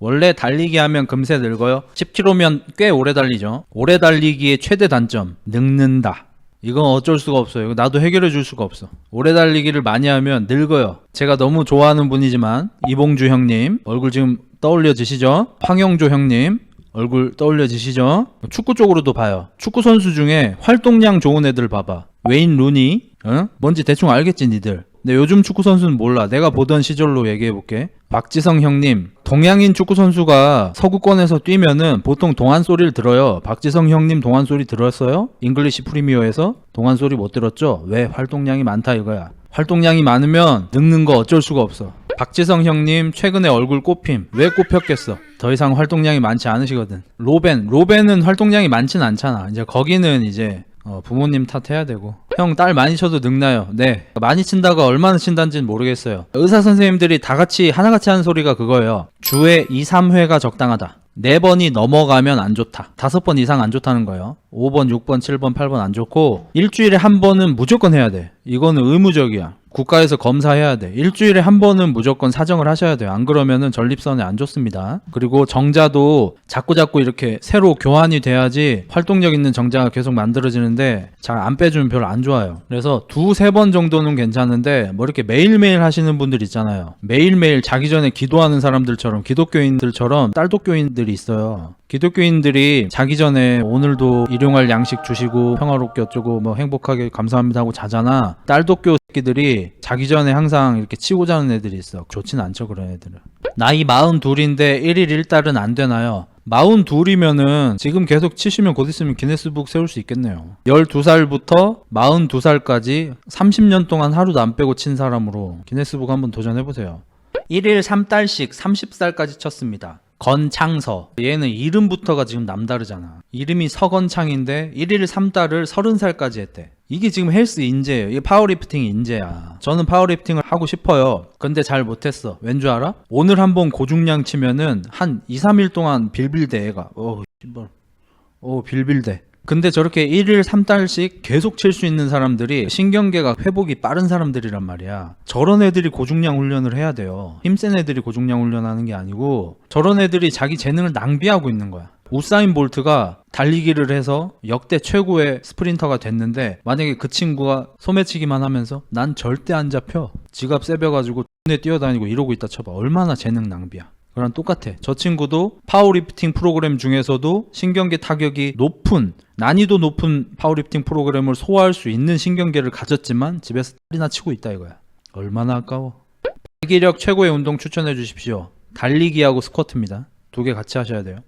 원래 달리기 하면 금세 늙어요. 10km면 꽤 오래 달리죠. 오래 달리기의 최대 단점 늙는다. 이건 어쩔 수가 없어요. 나도 해결해 줄 수가 없어. 오래 달리기를 많이 하면 늙어요. 제가 너무 좋아하는 분이지만 이봉주 형님 얼굴 지금 떠올려지시죠? 황영조 형님 얼굴 떠올려지시죠? 축구 쪽으로도 봐요. 축구 선수 중에 활동량 좋은 애들 봐봐. 웨인 루니, 어? 뭔지 대충 알겠지 니들. 근데 요즘 축구 선수는 몰라. 내가 보던 시절로 얘기해 볼게. 박지성 형님, 동양인 축구 선수가 서구권에서 뛰면은 보통 동안 소리를 들어요. 박지성 형님 동안 소리 들었어요? 잉글리시 프리미어에서 동안 소리 못 들었죠? 왜 활동량이 많다 이거야. 활동량이 많으면 늙는 거 어쩔 수가 없어. 박지성 형님 최근에 얼굴 꼽힘 왜 꼽혔겠어? 더 이상 활동량이 많지 않으시거든. 로벤 로벤은 활동량이 많진 않잖아. 이제 거기는 이제 어, 부모님 탓해야 되고. 형 딸 많이 쳐도 늙나요? 네. 많이 친다가 얼마나 친다는지는 모르겠어요. 의사 선생님들이 다 같이 하나같이 하는 소리가 그거예요. 주에 2, 3회가 적당하다. 네 번이 넘어가면 안 좋다. 다섯 번 이상 안 좋다는 거예요. 5번, 6번, 7번, 8번 안 좋고 일주일에 한 번은 무조건 해야 돼. 이거는 의무적이야 국가에서 검사해야 돼. 일주일에 한 번은 무조건 사정을 하셔야 돼요. 안 그러면은 전립선에 안 좋습니다. 그리고 정자도 자꾸 자꾸 이렇게 새로 교환이 돼야지 활동력 있는 정자가 계속 만들어지는데 잘 안 빼주면 별로 안 좋아요. 그래서 두세 번 정도는 괜찮은데 뭐 이렇게 매일매일 하시는 분들 있잖아요. 매일매일 자기 전에 기도하는 사람들처럼 기독교인들처럼 딸독교인들이 있어요. 기독교인들이 자기 전에 오늘도 일용할 양식 주시고 평화롭게 어쩌고 뭐 행복하게 감사합니다 하고 자잖아. 딸독교 새끼들이 자기 전에 항상 이렇게 치고 자는 애들이 있어. 좋진 않죠 그런 애들은. 나이 42인데 1일 1달은 안 되나요? 42이면은 지금 계속 치시면 곧 있으면 기네스북 세울 수 있겠네요. 12살부터 42살까지 30년 동안 하루도 안 빼고 친 사람으로 기네스북 한번 도전해보세요. 1일 3달씩 30살까지 쳤습니다. 건창서. 얘는 이름부터가 지금 남다르잖아. 이름이 서건창인데 1일 3달을 30살까지 했대. 이게 지금 헬스 인재예요. 이게 파워리프팅 인재야. 저는 파워리프팅을 하고 싶어요. 근데 잘 못했어. 왠 줄 알아? 오늘 한번 고중량 치면은 한 2, 3일 동안 빌빌대 애가. 어, 씨발. 어, 빌빌대. 근데 저렇게 1일 3달씩 계속 칠 수 있는 사람들이 신경계가 회복이 빠른 사람들이란 말이야. 저런 애들이 고중량 훈련을 해야 돼요. 힘센 애들이 고중량 훈련하는 게 아니고 저런 애들이 자기 재능을 낭비하고 있는 거야. 우사인 볼트가 달리기를 해서 역대 최고의 스프린터가 됐는데 만약에 그 친구가 소매치기만 하면서 난 절대 안 잡혀. 지갑 세벼가지고 내 뛰어다니고 이러고 있다 쳐봐. 얼마나 재능 낭비야. 그랑 똑같아. 저 친구도 파워리프팅 프로그램 중에서도 신경계 타격이 높은 난이도 높은 파워리프팅 프로그램을 소화할 수 있는 신경계를 가졌지만 집에서 딸이나 치고 있다 이거야. 얼마나 아까워. 발기력 최고의 운동 추천해 주십시오. 달리기하고 스쿼트입니다. 두 개 같이 하셔야 돼요.